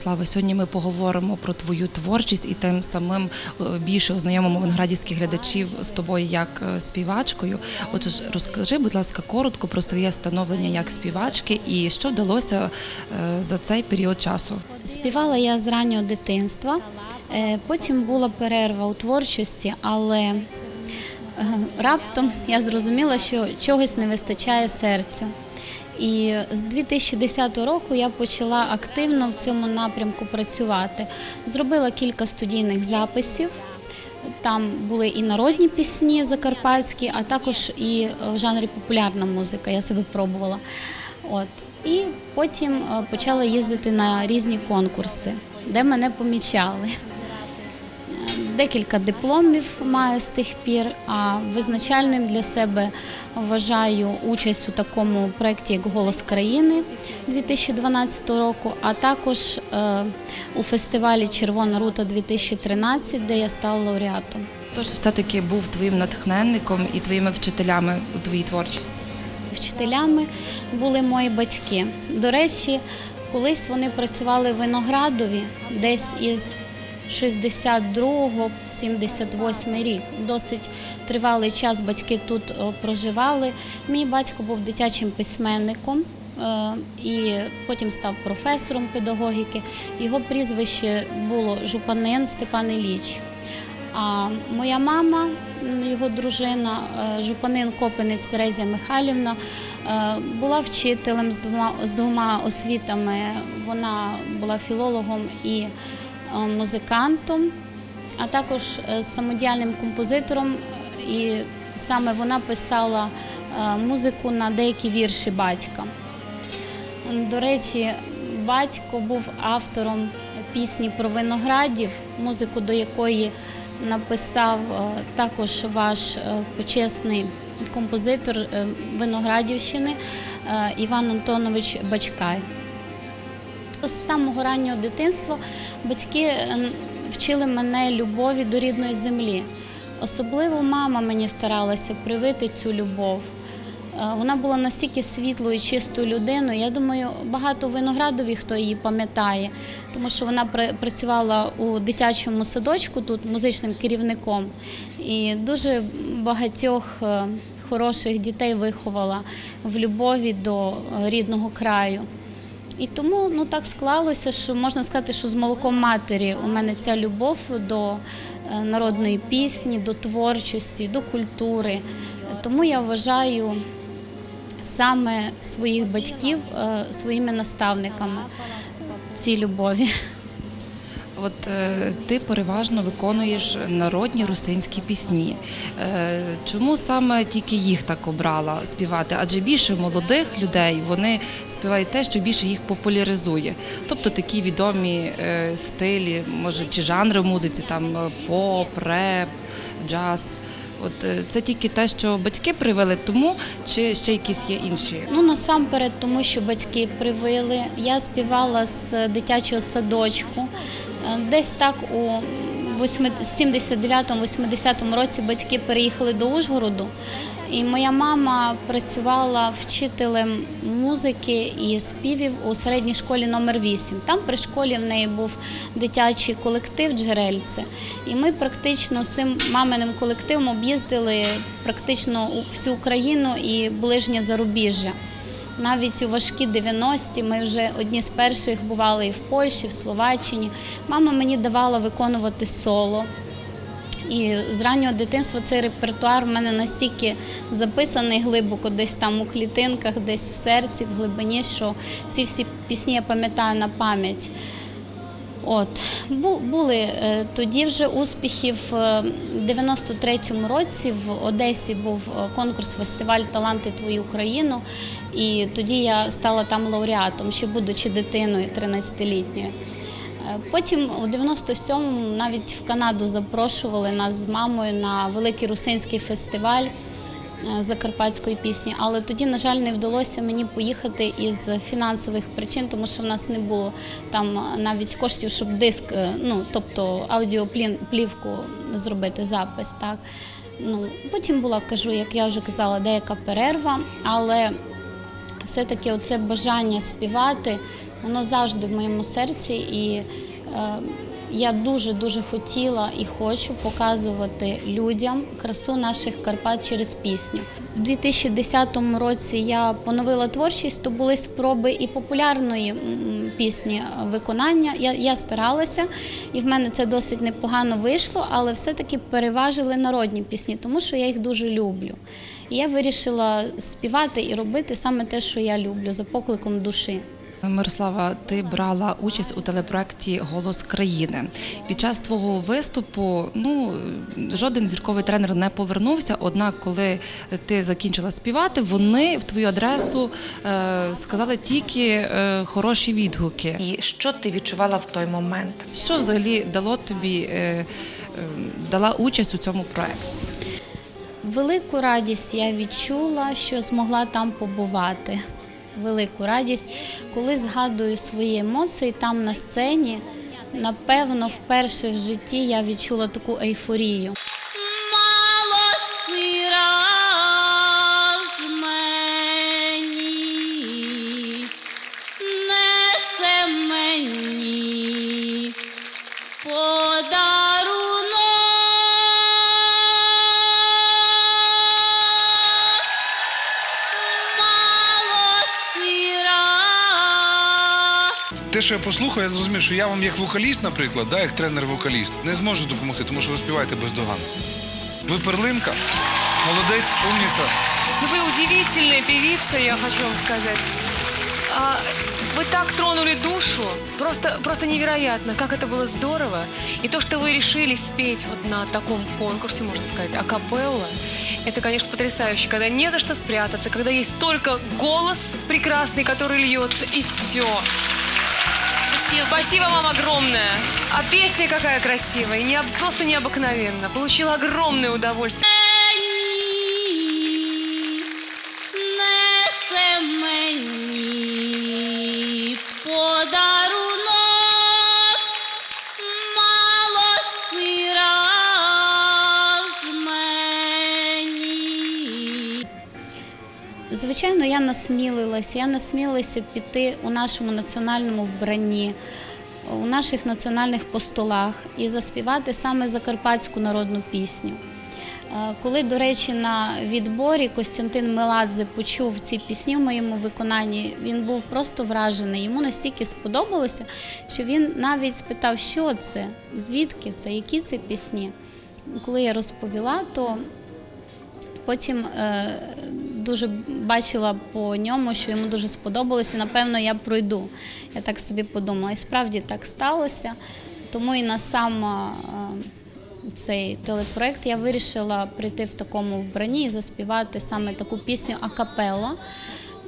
Мирослава, сьогодні ми поговоримо про твою творчість і тим самим е, більше ознайомимо виноградівських глядачів з тобою як е, співачкою. Отож, розкажи, будь ласка, коротко про своє становлення як співачки і що вдалося е, за цей період часу. Співала я з раннього дитинства. Потім була перерва у творчості, але раптом я зрозуміла, що чогось не вистачає серцю. І з 2010 року я почала активно в цьому напрямку працювати. Зробила кілька студійних записів. Там були і народні пісні закарпатські, а також і в жанрі популярна музика. Я себе пробувала. От. І потім е, почала їздити на різні конкурси, де мене помічали. Декілька дипломів маю з тих пір, а визначальним для себе вважаю участь у такому проєкті, як Голос країни 2012 року, а також е, у фестивалі Червона рута 2013, де я стала лауреатом. Тож все-таки був твоїм натхненником і твоїми вчителями у твоїй творчості. Вчителями були мої батьки. До речі, колись вони працювали в Виноградові десь із 62-78 рік. Досить тривалий час батьки тут проживали. Мій батько був дитячим письменником. е, І потім став професором педагогіки. Його прізвище було Жупанин Степан Ілліч. А моя мама, його дружина, е, Жупанин Копинець Терезія Михайлівна, е, була вчителем з двома, з двома освітами. Вона була філологом і е, музикантом, а також е, самодіяльним композитором. І саме вона писала е, музику на деякі вірші батька. До речі, батько був автором пісні про виноградів, музику до якої написав е, також ваш е, почесний композитор е, Виноградівщини е, Іван Антонович Бачкай. З самого раннього дитинства батьки е, вчили мене любові до рідної землі. Особливо мама мені старалася привити цю любов. Е, Вона була настільки світлою, чистою людиною. Я думаю, багато виноградові, хто її пам'ятає, тому що вона працювала у дитячому садочку тут музичним керівником і дуже багатьох е, хороших дітей виховала в любові до рідного краю. І тому ну так склалося, що можна сказати, що з молоком матері у мене ця любов до е, народної пісні, до творчості, до культури. Тому я вважаю саме своїх батьків е, своїми наставниками цій любові. От е, ти переважно виконуєш народні русинські пісні. Е, чому саме тільки їх так обрала співати? Адже більше молодих людей вони співають те, що більше їх популяризує. Тобто такі відомі е, стилі, може, чи жанри в музиці, там поп, реп, джаз. От це тільки те, що батьки привели, тому чи ще якісь є інші? Ну насамперед, тому що батьки привили. Я співала з дитячого садочку. Десь так у 79-80 році батьки переїхали до Ужгороду. І моя мама працювала вчителем музики і співів у середній школі номер 8 Там при школі в неї був дитячий колектив Джерельце. І ми практично з цим маминим колективом об'їздили практично всю Україну і ближнє зарубіжжя. Навіть у важкі 90-ті ми вже одні з перших бували і в Польщі, в Словаччині. Мама мені давала виконувати соло. І з раннього дитинства цей репертуар в мене настільки записаний глибоко, десь там у клітинках, десь в серці, в глибині, що ці всі пісні я пам'ятаю на пам'ять. От були е, тоді вже успіхи в е, 93-му році в Одесі був е, конкурс фестиваль Таланти твою Україну. І тоді я стала там лауреатом, ще будучи дитиною 13-літньою. Е, Потім у 97-му навіть в Канаду запрошували нас з мамою на великий русинський фестиваль закарпатської пісні. Але тоді, на жаль, не вдалося мені поїхати із фінансових причин, тому що в нас не було там навіть коштів, щоб диск, е, ну тобто аудіоплівку зробити запис. Так. Ну, потім була, кажу, як я вже казала, деяка перерва, але все-таки оце бажання співати Воно завжди в моєму серці, і е, я дуже дуже хотіла і хочу показувати людям красу наших Карпат через пісню. У 2010 році я поновила творчість, то були спроби і популярної пісні виконання. Я, я старалася, і в мене це досить непогано вийшло, але все-таки переважили народні пісні, тому що я їх дуже люблю. І я вирішила співати і робити саме те, що я люблю, за покликом душі. Мирослава, ти брала участь у телепроекті Голос країни. Під час твого виступу ну жоден зірковий тренер не повернувся. Однак, коли ти закінчила співати, вони в твою адресу е, сказали тільки е, хороші відгуки. І що ти відчувала в той момент? Що взагалі дало тобі е, е, дала участь у цьому проекті? Велику радість я відчула, що змогла там побувати. Велику радість, коли згадую свої емоції там на сцені. Напевно, вперше в житті я відчула таку ейфорію. Те, що я послухав, я зрозумів, що я вам як вокаліст, наприклад, да, як тренер-вокаліст, не зможу допомогти, тому що ви співаєте бездоганно. Ви перлинка, молодець, умніця. Ну, вы удивительная певица, я хочу вам сказать. А, вы так тронули душу, просто, просто невероятно, как это было здорово. И то, что вы решили спеть вот на таком конкурсе, можно сказать, акапелла, это, конечно, потрясающе, когда не за что спрятаться, когда есть только голос прекрасный, который льется, и все. Спасибо вам огромное. А песня какая красивая, не, просто необыкновенно. Получила огромное удовольствие. Я насмілилася. Я насмілилася піти у нашому національному вбранні, у наших національних постулах і заспівати саме закарпатську народну пісню. Е, Коли, до речі, на відборі Костянтин Меладзе почув ці пісні в моєму виконанні, він був просто вражений. Йому настільки сподобалося, що він навіть спитав, що це, звідки це, які це пісні. Коли я розповіла, то Потім е, дуже бачила по ньому, що йому дуже сподобалося. Напевно, я пройду. Я так собі подумала. І справді так сталося. Тому і на сам цей телепроект я вирішила прийти в такому вбранні і заспівати саме таку пісню акапелла.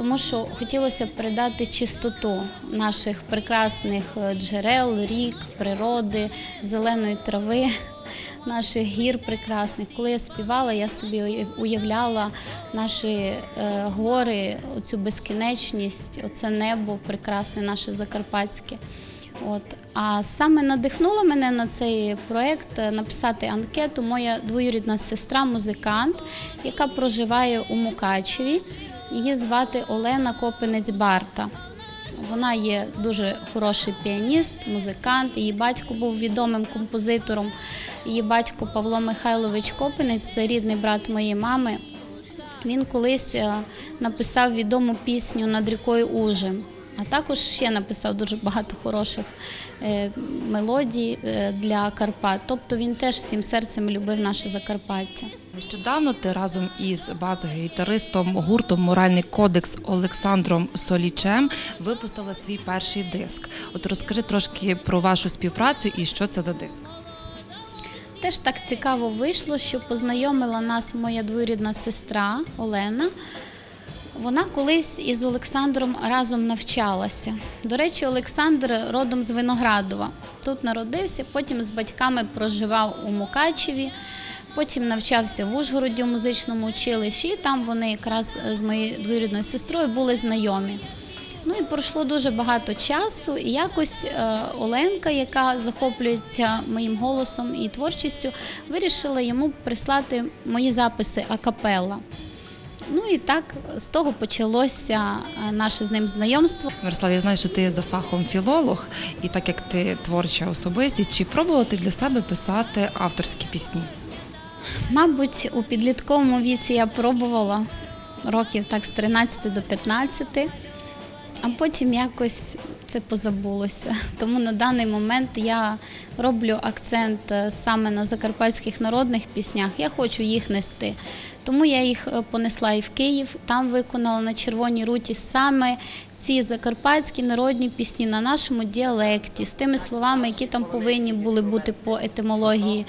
Тому що хотілося передати чистоту наших прекрасних е, джерел, рік, природи, зеленої трави, наших гір прекрасних. Коли я співала, я собі уявляла наші е, гори, оцю безкінечність, оце небо прекрасне, наше закарпатське. От. А саме надихнула мене на цей проєкт е, написати анкету моя двоюрідна сестра, музикант, яка проживає у Мукачеві. Її звати Олена Копинець Барта. Вона є дуже хороший піаніст, музикант. Її батько був відомим композитором. Її батько Павло Михайлович Копинець, це рідний брат моєї мами. Він колись е, написав відому пісню над рікою Ужем. А також ще написав дуже багато хороших е, мелодій е, для Карпат. Тобто він теж всім серцем любив наше Закарпаття. Нещодавно ти разом із бас-гітаристом гуртом Моральний кодекс Олександром Солічем випустила свій перший диск. От розкажи трошки про вашу співпрацю і що це за диск. Теж так цікаво вийшло, що познайомила нас моя двоюрідна сестра Олена. Вона колись із Олександром разом навчалася. До речі, Олександр родом з Виноградова. Тут народився, потім з батьками проживав у Мукачеві, потім навчався в Ужгороді музичному училищі, і там вони якраз з моєю двоюрідною сестрою були знайомі. Ну і пройшло дуже багато часу, і якось е, Оленка, яка захоплюється моїм голосом і творчістю, вирішила йому прислати мої записи акапелла. Ну і так з того почалося е, наше з ним знайомство. Мирослав, я знаю, що ти за фахом філолог, і так як ти творча особистість, чи пробувала ти для себе писати авторські пісні? Мабуть, у підлітковому віці я пробувала років так з 13 до 15, а потім якось це позабулося. Тому на даний момент я роблю акцент е, саме на закарпатських народних піснях. Я хочу їх нести. Тому я їх е, понесла і в Київ, там виконала на червоній руті саме ці закарпатські народні пісні на нашому діалекті, з тими словами, які там повинні були бути по етимології.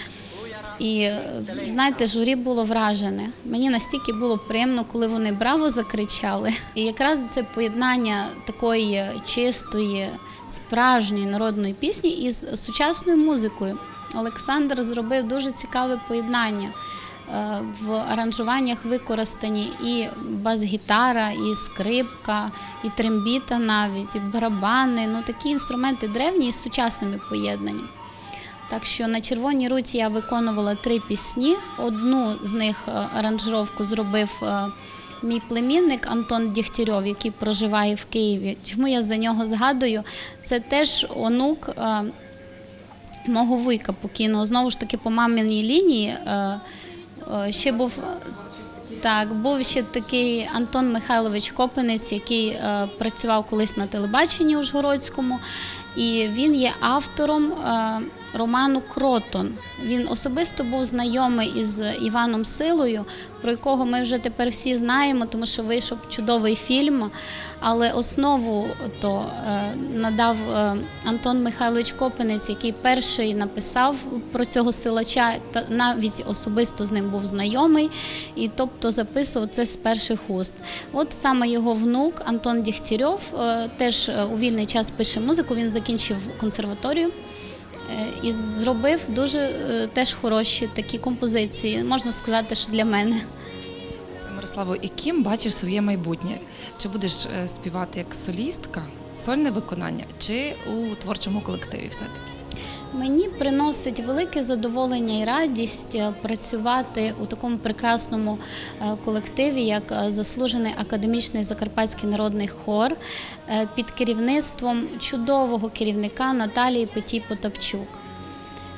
І е, знаєте, журі було вражене. Мені настільки було приємно, коли вони браво закричали. І якраз це поєднання такої чистої, справжньої народної пісні із сучасною музикою. Олександр зробив дуже цікаве поєднання. Е, В аранжуваннях використані і бас-гітара, і скрипка, і трембіта навіть, і барабани. Ну такі інструменти древні із сучасними поєднаннями. Так що на червоній руці я виконувала три пісні. Одну з них е, аранжировку зробив е, мій племінник Антон Дігтярьов, який проживає в Києві. Чому я за нього згадую? Це теж онук е, мого вуйка покійного. Знову ж таки, по маминій лінії ще був. Так, був ще такий Антон Михайлович Копинець, який е, працював колись на телебаченні Ужгородському, і він є автором е, роману Кротон. Він особисто був знайомий із Іваном Силою, про якого ми вже тепер всі знаємо, тому що вийшов чудовий фільм. Але основу то е, надав е, Антон Михайлович Копинець, який перший написав про цього силача, навіть особисто з ним був знайомий, і тобто записував це з перших уст. От саме його внук Антон Дігтярьов е, теж у вільний час пише музику. Він закінчив консерваторію. Е, І зробив дуже е, теж хороші такі композиції, можна сказати, що для мене. Мирославо, і ким бачиш своє майбутнє? Чи будеш е, співати як солістка, сольне виконання, чи у творчому колективі все-таки? Мені приносить велике задоволення і радість е, працювати у такому прекрасному е, колективі, як е, заслужений академічний закарпатський народний хор під керівництвом чудового керівника Наталії Петій Потапчук.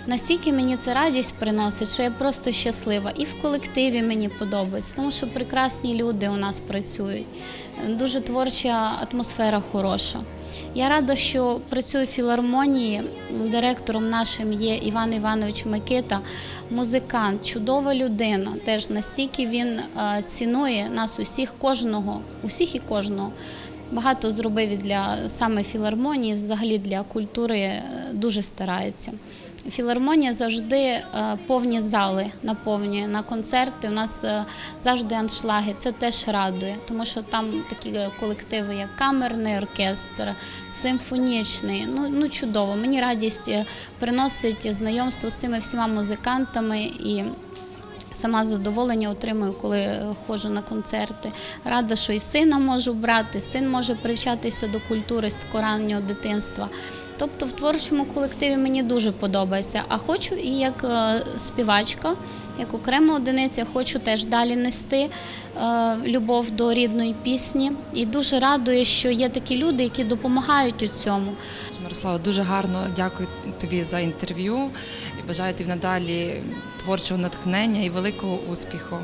Настільки мені це радість приносить, що я просто щаслива. І в колективі мені подобається, тому що прекрасні люди у нас працюють. Дуже творча атмосфера хороша. Я рада, що працюю в філармонії. Директором нашим є Іван Іванович Микита, музикант, чудова людина. Теж настільки він е, цінує нас усіх, кожного, усіх і кожного. Багато зробив для саме філармонії, взагалі для культури е, дуже старається. Філармонія завжди е, повні зали наповнює на концерти. У нас е, завжди аншлаги. Це теж радує, тому що там такі е, колективи, як камерний оркестр, симфонічний. Ну, ну чудово. Мені радість приносить знайомство з цими всіма музикантами і. Сама задоволення отримую, коли е, ходжу на концерти. Рада, що і сина можу брати, син може привчатися до культури з раннього дитинства. Тобто в творчому колективі мені дуже подобається. А хочу і як е, співачка, як окрема одиниця, хочу теж далі нести е, любов до рідної пісні. І дуже радує, що є такі люди, які допомагають у цьому. Мирослава, дуже гарно дякую тобі за інтерв'ю бажаю тобі надалі творчого натхнення і великого успіху.